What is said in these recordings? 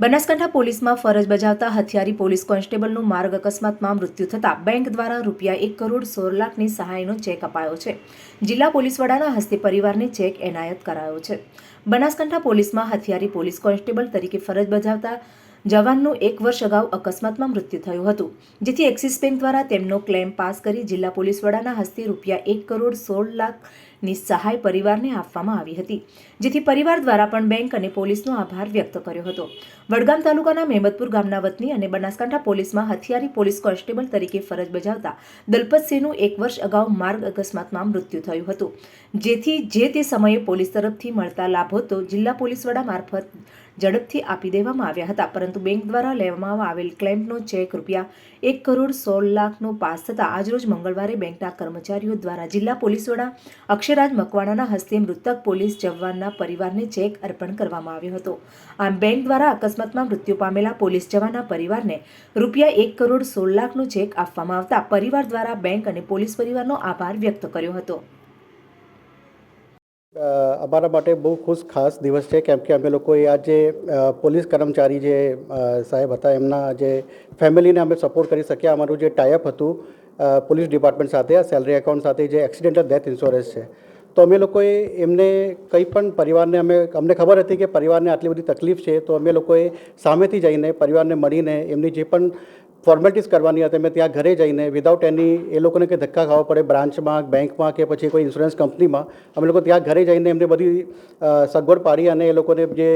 બનાસકાંઠા પોલીસમાં ફરજ બજાવતા હથિયારી પોલીસ કોન્સ્ટેબલનું માર્ગ અકસ્માતમાં મૃત્યુ થતાં બેંક દ્વારા રૂપિયા એક કરોડ સોળ લાખની સહાયનો ચેક અપાયો છે. જિલ્લા પોલીસ વડાના હસ્તે પરિવારને ચેક એનાયત કરાયો છે. બનાસકાંઠા પોલીસમાં હથિયારી પોલીસ કોન્સ્ટેબલ તરીકે ફરજ બજાવતા જવાનનું એક વર્ષ અગાઉ અકસ્માતમાં મૃત્યુ થયું હતું, જેથી એક્સિસ બેંક દ્વારા તેમનો ક્લેમ પાસ કરી જિલ્લા પોલીસ વડાના હસ્તે રૂપિયા એક કરોડ સોળ લાખની સહાય પરિવારને આપવામાં આવી હતી, જેથી પરિવાર દ્વારા પણ બેંક અને પોલીસનો આભાર વ્યક્ત કર્યો હતો. વડગામ તાલુકાના મહેમદપુર ગામના વતની અને બનાસકાંઠા પોલીસમાં હથિયારી પોલીસ કોન્સ્ટેબલ તરીકે ફરજ બજાવતા દલપતસિંહનું એક વર્ષ અગાઉ માર્ગ અકસ્માતમાં મૃત્યુ થયું હતું, જેથી જે તે સમયે પોલીસ તરફથી મળતા લાભો તો જિલ્લા પોલીસ વડા મારફત ઝડપથી આપી દેવામાં આવ્યા હતા. પરંતુ બેંક દ્વારા લેવામાં આવેલ ક્લેમ્પનો ચેક રૂપિયા એક કરોડ સોળ લાખનો પાસ થતાં આજરોજ મંગળવારે બેંકના કર્મચારીઓ દ્વારા જિલ્લા પોલીસ વડા અક્ષરાજ મકવાણાના હસ્તે મૃતક પોલીસ જવાનના પરિવારને ચેક અર્પણ કરવામાં આવ્યો હતો. આમ બેંક દ્વારા અકસ્માતમાં મૃત્યુ પામેલા પોલીસ જવાનના પરિવારને રૂપિયા એક કરોડ સોળ લાખનો ચેક આપવામાં આવતા પરિવાર દ્વારા બેંક અને પોલીસ પરિવારનો આભાર વ્યક્ત કર્યો હતો. અમારા માટે બહુ ખુશ ખાસ દિવસ છે, કેમ કે અમે લોકોએ આ જે પોલીસ કર્મચારી જે સાહેબ હતા, એમના જે ફેમિલીને અમે સપોર્ટ કરી શક્યા. અમારું જે ટાઈઅપ હતું પોલીસ ડિપાર્ટમેન્ટ સાથે, આ સેલરી એકાઉન્ટ સાથે જે એક્સિડેન્ટલ ડેથ ઇન્સ્યોરન્સ છે. તો અમે લોકોએ એમને કંઈ પણ પરિવારને અમે, અમને ખબર હતી કે પરિવારને આટલી બધી તકલીફ છે, તો અમે લોકોએ સામેથી જઈને પરિવારને મળીને એમની જે પણ ફોર્મેલિટીઝ કરવાની હતી. અમે ત્યાં ઘરે જઈને વિધાઉટ એની એ લોકોને કંઈ ધક્કા ખાવા પડે બ્રાન્ચમાં બેંકમાં કે પછી કોઈ ઇન્સ્યોરન્સ કંપનીમાં અમે લોકો ત્યાં ઘરે જઈને એમને બધી સગવડ પાડી અને એ લોકોને જે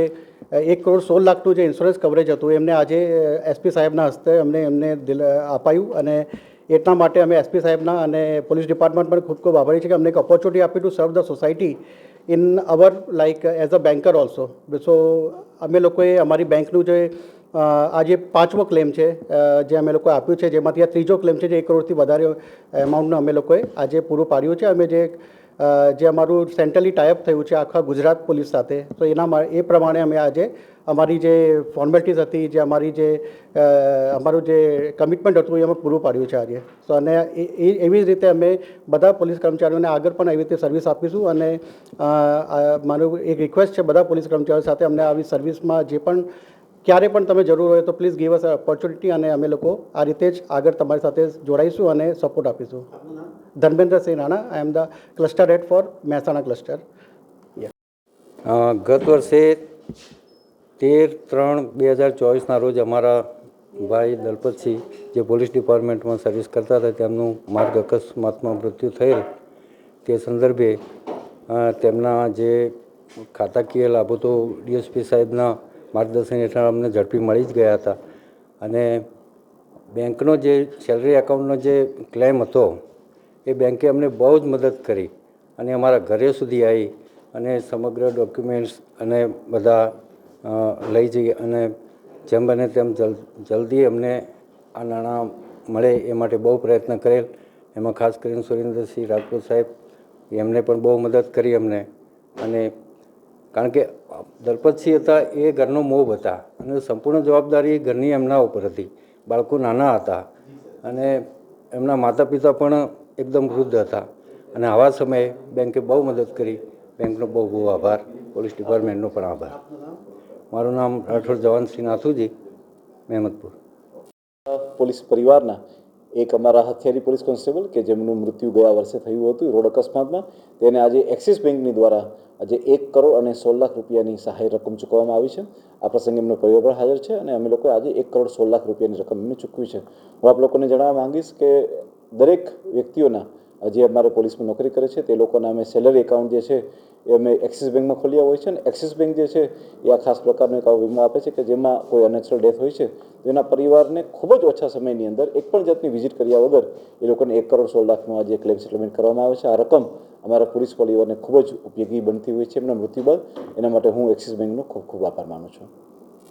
એક કરોડ સોળ લાખનું જે ઇન્સ્યોરન્સ કવરેજ હતું, એમને આજે એસપી સાહેબના હસ્તે અમને, એમને અપાયું અને એટલા માટે અમે એસપી સાહેબના અને પોલીસ ડિપાર્ટમેન્ટ પણ ખૂબ ખૂબ આભારી છે કે અમને એક ઓપોર્ચ્યુનિટી આપી to serve the society in our like as a banker also so અમે લોકોએ અમારી બેંકનું જે આજે પાંચમો ક્લેમ છે જે અમે લોકોએ આપ્યું છે, જેમાંથી આ ત્રીજો ક્લેમ છે, જે એક કરોડથી વધારે એમાઉન્ટનું અમે લોકોએ આજે પૂરું પાડ્યું છે. અમે જે જે અમારું સેન્ટ્રલી ટાઈઅપ થયું છે આખા ગુજરાત પોલીસ સાથે, તો એના એ પ્રમાણે અમે આજે અમારી જે ફોર્મેલિટીઝ હતી, જે અમારી જે અમારું જે કમિટમેન્ટ હતું, એ અમે પૂરું પાડ્યું છે આજે. તો અને એ- એવી જ રીતે અમે બધા પોલીસ કર્મચારીઓને આગળ પણ એવી રીતે સર્વિસ આપીશું અને મારું એક રિક્વેસ્ટ છે બધા પોલીસ કર્મચારીઓ સાથે, અમને આવી સર્વિસમાં જે પણ ક્યારે પણ તમે જરૂર હોય તો પ્લીઝ ગીવ અસ ઓપોર્ચ્યુનિટી અને અમે લોકો આ રીતે જ આગળ તમારી સાથે જોડાઈશું અને સપોર્ટ આપીશું. Dharmendrasinh Rana I am the cluster head for Mehsana cluster ગત વર્ષે તેર ત્રણ બે હજાર ચોવીસના રોજ અમારા ભાઈ દલપતસિંહ જે પોલીસ ડિપાર્ટમેન્ટમાં સર્વિસ કરતા હતા, તેમનું માર્ગ અકસ્માતમાં મૃત્યુ થયેલ. તે સંદર્ભે તેમના જે ખાતાકીય લાભો તો ડીએસપી સાહેબના માર્ગદર્શન હેઠળ અમને ઝડપી મળી જ ગયા હતા. અને બેંકનો જે સેલરી એકાઉન્ટનો જે ક્લેમ હતો એ બેંકે અમને બહુ જ મદદ કરી અને અમારા ઘરે સુધી આવી અને સમગ્ર ડોક્યુમેન્ટ્સ અને બધા લઈ જઈ અને જેમ બને તેમ જલ, જલ્દી અમને આ નાણાં મળે એ માટે બહુ પ્રયત્ન કરેલ. એમાં ખાસ કરીને સુરેન્દ્રસિંહ રાજપૂત સાહેબ એમને પણ બહુ મદદ કરી અમને અને કારણ કે દલપતસિંહ હતા એ ઘરનો મોભ હતા અને સંપૂર્ણ જવાબદારી ઘરની એમના ઉપર હતી. બાળકો નાના હતા અને એમના માતા પિતા પણ એકદમ વૃદ્ધ હતા. અને આવા સમયે બેંકે બહુ મદદ કરી. બેંકનો બહુ બહુ આભાર. પોલીસ ડિપાર્ટમેન્ટનો પણ આભાર. મારું નામ રાઠોડ જવાનસિંહ નાથુજી મહેમદપુર. પોલીસ પરિવારના એક અમારા હથિયારી પોલીસ કોન્સ્ટેબલ કે જેમનું મૃત્યુ ગયા વર્ષે થયું હતું, રોડ અકસ્માતમાં, તેને આજે એક્સિસ બેંકની દ્વારા આજે એક કરોડ અને સોળ લાખ રૂપિયાની સહાય રકમ ચૂકવવામાં આવી છે. આ પ્રસંગે એમનો પરિવાર પણ હાજર છે અને અમે લોકોએ આજે એક કરોડ સોળ લાખ રૂપિયાની રકમ એમને ચૂકવી છે. હું આપ લોકોને જણાવવા માંગીશ કે દરેક વ્યક્તિઓના જે અમારે પોલીસમાં નોકરી કરે છે, તે લોકોના અમે સેલરી એકાઉન્ટ જે છે, એ અમે એક્સિસ બેંકમાં ખોલ્યા હોય છે અને એક્સિસ બેંક જે છે, એ આ ખાસ પ્રકારનો એક વીમો આપે છે કે જેમાં કોઈ અનેચરલ ડેથ હોય છે, તો એના પરિવારને ખૂબ જ ઓછા સમયની અંદર એક પણ જાતની વિઝિટ કર્યા વગર એ લોકોને એક કરોડ સોળ લાખનું આજે ક્લેમ સેટલમેન્ટ કરવામાં આવે છે, આ રકમ અમારા પોલીસ પરિવારને ખૂબ જ ઉપયોગી બનતી હોય છે એમના મૃત્યુ બાદ. એના માટે હું એક્સિસ બેંકનો ખૂબ ખૂબ આભાર માનું છું.